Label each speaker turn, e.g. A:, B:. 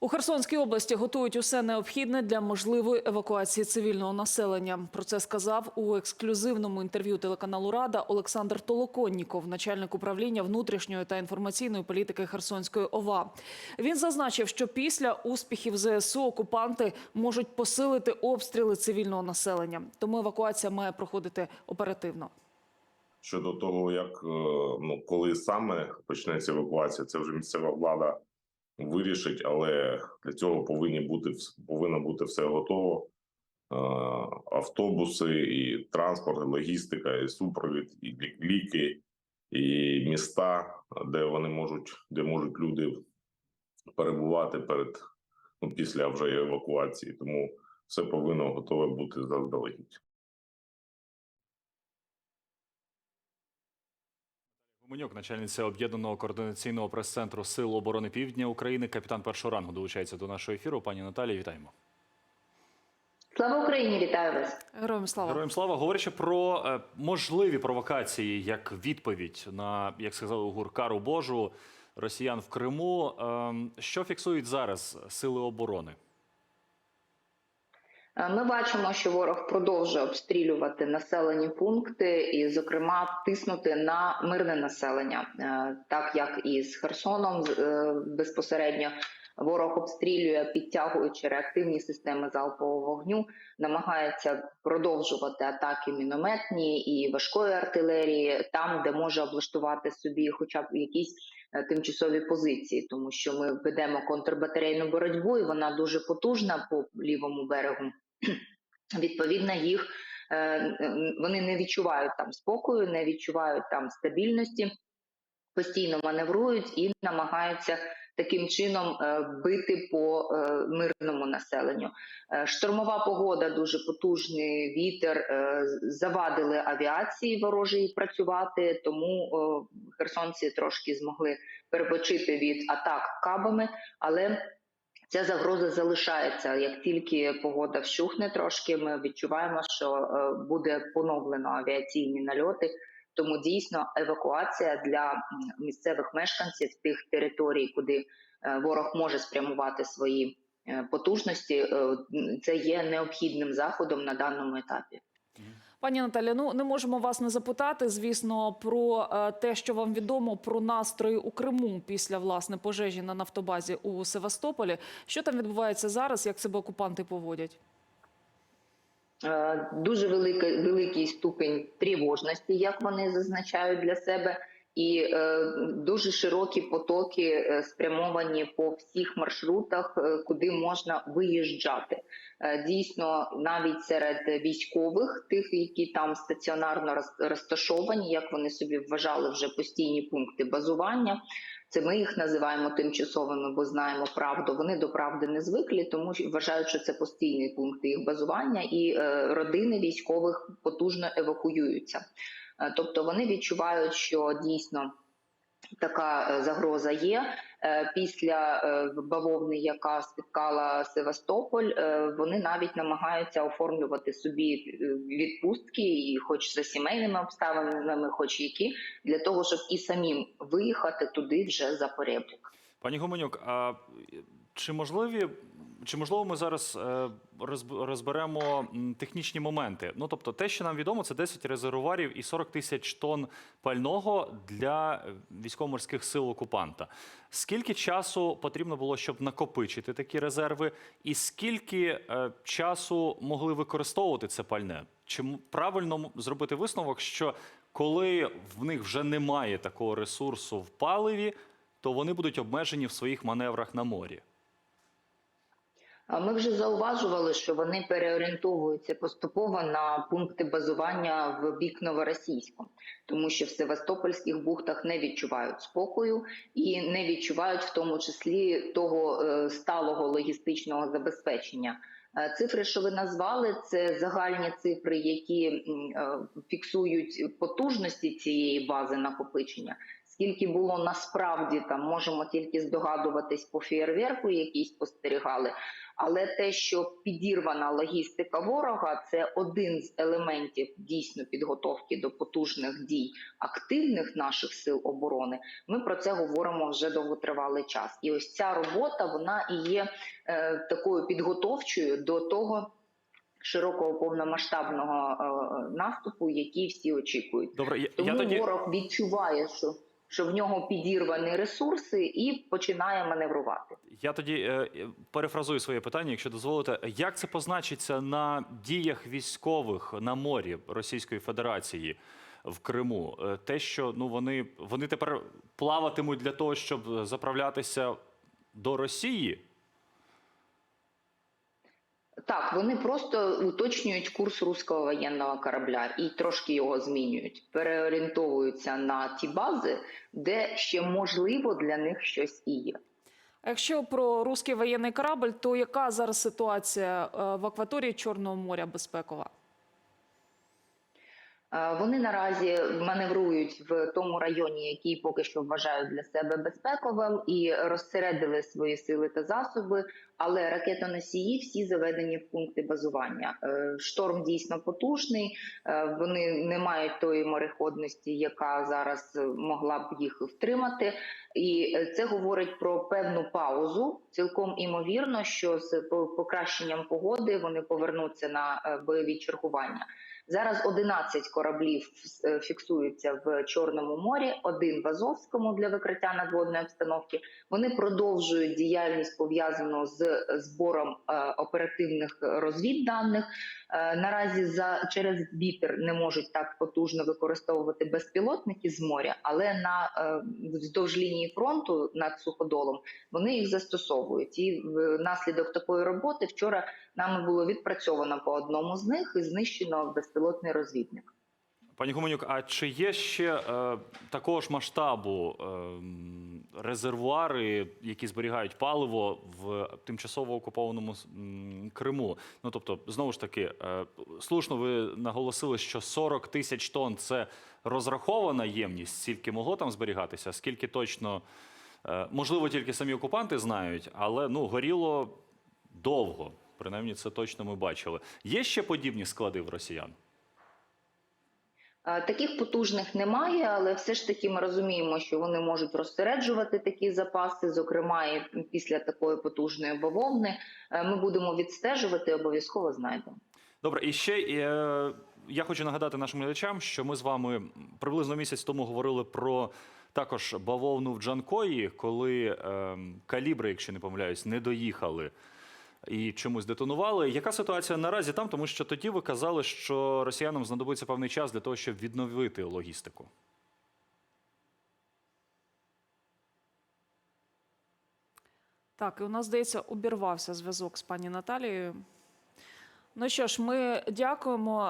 A: У Херсонській області готують усе необхідне для можливої евакуації цивільного населення. Про це сказав у ексклюзивному інтерв'ю телеканалу Рада Олександр Толоконніков, начальник управління внутрішньої та інформаційної політики Херсонської ОВА. Він зазначив, що після успіхів ЗСУ окупанти можуть посилити обстріли цивільного населення, тому евакуація має проходити оперативно.
B: Щодо того, як е, ну коли саме почнеться евакуація, це вже місцева влада вирішить, але для цього повинні бути повинно бути все готово. Автобуси, і транспорт, і логістика, і супровід, і лі- ліки, і міста, де вони можуть, де можуть люди перебувати перед ну, після вже евакуації. Тому все повинно готове бути заздалегідь.
C: Гуменюк, начальниця об'єднаного координаційного прес-центру Сил оборони Півдня України, капітан першого рангу долучається до нашого ефіру. Пані Наталія, вітаємо.
D: Слава Україні, вітаю вас.
A: Героям слава.
C: Героям слава. Говорячи про е, можливі провокації як відповідь на, як сказали, гуркару Божу росіян в Криму. ем, що фіксують зараз сили оборони?
D: Е, Ми бачимо, що ворог продовжує обстрілювати населені пункти і, зокрема, тиснути на мирне населення, Е, так як і з Херсоном е, безпосередньо. Ворог обстрілює, підтягуючи реактивні системи залпового вогню, намагається продовжувати атаки мінометні і важкої артилерії там, де може облаштувати собі, хоча б якісь тимчасові позиції, тому що ми ведемо контрбатарейну боротьбу, і вона дуже потужна по лівому берегу. Відповідно, їх е, вони не відчувають там спокою, не відчувають там стабільності, постійно маневрують і намагаються таким чином е, бити по е, мирному населенню. Штормова погода, дуже потужний вітер завадили авіації ворожій працювати, тому херсонці трошки змогли перепочити від атак кабами, але Ця загроза залишається. Як тільки погода вщухне трошки, ми відчуваємо, що е, буде поновлено авіаційні нальоти. Тому дійсно евакуація для місцевих мешканців тих територій, куди е, ворог може спрямувати свої е, потужності, це є необхідним заходом на даному етапі.
A: Пані Наталя, ну не можемо вас не запитати, звісно, про е, те, що вам відомо про настрої у Криму після власне пожежі на нафтобазі у Севастополі. Що там відбувається зараз? Як себе окупанти поводять?
D: Е, дуже великий, великий ступень тривожності, як вони зазначають для себе, і е, дуже широкі потоки е, спрямовані по всіх маршрутах, е, куди можна виїжджати. Дійсно, навіть серед військових, тих, які там стаціонарно роз- розташовані, як вони собі вважали вже постійні пункти базування. Це ми їх називаємо тимчасовими, бо знаємо правду. Вони до правди не звикли, тому вважають, що це постійні пункти їх базування, і родини військових потужно евакуюються. Е, тобто вони відчувають, що дійсно така е, загроза є. Е, Після бавовни, яка спіткала Севастополь, вони навіть намагаються оформлювати собі відпустки, хоч за сімейними обставинами, хоч які, для того, щоб і самим виїхати туди вже за поребрик.
C: Пані Гуменюк, а чи можливі чи можливо ми зараз е, розберемо технічні моменти? Ну тобто, те, що нам відомо, це 10 резервуарів і 40 тисяч тонн пального для е, військово-морських сил окупанта. Скільки часу потрібно було, щоб накопичити такі резерви, і скільки е, часу могли використовувати це пальне? Чи правильно зробити висновок, що коли в них вже немає такого ресурсу в паливі, то вони будуть обмежені в своїх маневрах на морі?
D: Ми вже зауважували, що вони переорієнтовуються поступово на пункти базування в бік новоросійську, тому що в Севастопольських бухтах не відчувають спокою і не відчувають в тому числі того е, сталого логістичного забезпечення. Е, Цифри, що ви назвали, це загальні цифри, які е, фіксують потужності цієї бази накопичення. Скільки було насправді там, можемо тільки здогадуватись по фєєрверку, який спостерігали. Але те, що підірвана логістика ворога, це один з елементів дійсно підготовки до потужних дій активних наших сил оборони. Ми про це говоримо вже довготривалий час. І ось ця робота вона і є е, такою підготовчою до того широкого повномасштабного е, наступу, який всі очікують.
C: Добре, я,
D: Тому
C: я тоді
D: ворог відчуває, що, що в нього підірвані ресурси, і починає маневрувати.
C: Я тоді е, е, перефразую своє питання, якщо дозволите. Як це позначиться на діях військових на морі Російської Федерації в Криму? Е, Те, що ну вони, вони тепер плаватимуть для того, щоб заправлятися до Росії?
D: Так, вони просто уточнюють курс руського воєнного корабля і трошки його змінюють, переорієнтовуються на ті бази, де ще можливо для них щось і є.
A: А якщо про руський воєнний корабль, то яка зараз ситуація е, в акваторії Чорного моря безпекова?
D: Е, Вони наразі маневрують в тому районі, який поки що вважають для себе безпековим, і розсередили свої сили та засоби. Але ракетоносії всі заведені в пункти базування. Е, Шторм дійсно потужний. е, Вони не мають тої мореходності, яка зараз е, могла б їх втримати. І це говорить про певну паузу. Цілком імовірно, що з покращенням погоди вони повернуться на бойові чергування. Зараз 11 кораблів фіксуються в Чорному морі, один в Азовському для викриття надводної обстановки. Вони продовжують діяльність пов'язану з збором е, оперативних розвідданих. Е, Наразі за через вітер не можуть так потужно використовувати безпілотники з моря, але на е, вздовж лінії фронту над суходолом вони їх застосовують. І внаслідок такої роботи вчора нами було відпрацьовано по одному з них і знищено безпілотний розвідник.
C: Пані Гуменюк, а чи є ще е, такого ж масштабу е, резервуари, які зберігають паливо в тимчасово окупованому Криму? Ну тобто, знову ж таки, е, слушно ви наголосили, що 40 тисяч тонн це розрахована ємність, скільки могло там зберігатися, скільки точно, е, можливо, тільки самі окупанти знають, але ну горіло довго. Принаймні, це точно ми бачили. Є ще подібні склади в росіян?
D: Е, Таких потужних немає, але все ж таки ми розуміємо, що вони можуть розсереджувати такі запаси, зокрема і після такої потужної бавовни. Е, Ми будемо відстежувати, обов'язково знайдемо.
C: Добре, і ще е, я хочу нагадати нашим глядачам, що ми з вами приблизно місяць тому говорили про також бавовну в Джанкої, коли е, калібри, якщо не помиляюсь, не доїхали і чомусь детонували. Яка ситуація наразі там? Тому що тоді ви казали, що росіянам знадобиться певний час для того, щоб відновити логістику.
A: Так, і у нас, здається, обірвався зв'язок з пані Наталією. Ну що ж, ми дякуємо.